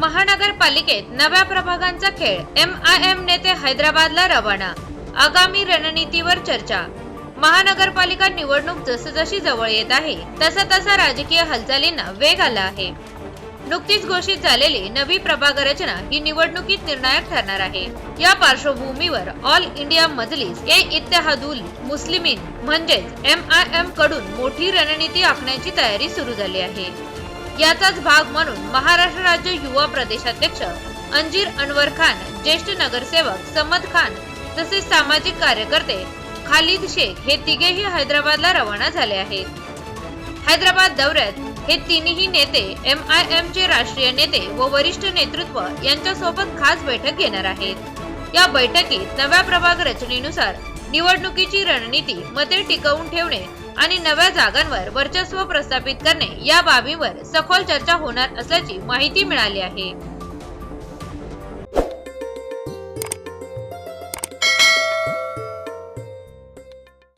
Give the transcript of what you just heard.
महानगरपालिकेत नव्या प्रभागांचा खेळ. एम आय एम नेते हैदराबादला रवाना. आगामी रणनीतीवर चर्चा. महानगरपालिका निवडणूक जसजशी जवळ येत आहे तसा तसा राजकीय हालचालींना वेग आला आहे. नुकतीच घोषित झालेली नवी प्रभाग रचना ही निवडणुकीत निर्णायक ठरणार आहे. या पार्श्वभूमीवर ऑल इंडिया मजलिस ए इत्तेहादुल मुस्लिमीन म्हणजेच एम आय एमकडून मोठी रणनीती आखण्याची तयारी सुरू झाली आहे. याचाच भाग म्हणून महाराष्ट्र राज्य युवा प्रदेशाध्यक्ष अंजीर अनवर खान ज्येष्ठ नगरसेवक समद खान तसेच सामाजिक कार्यकर्ते खालिद शेख हे तिघेही हैदराबादला रवाना झाले आहेत. हैदराबाद दौऱ्यात हे तिन्ही नेते एम आय एम चे राष्ट्रीय नेते व वरिष्ठ नेतृत्व यांच्यासोबत खास बैठक घेणार आहेत. या बैठकीत नव्या प्रभाग रचनेनुसार निवडणुकीची रणनीती मते टिकवून ठेवणे आणि नव्या जागांवर वर्चस्व प्रस्थापित करणे या बाबीवर सखोल चर्चा होणार असल्याची माहिती मिळाली आहे.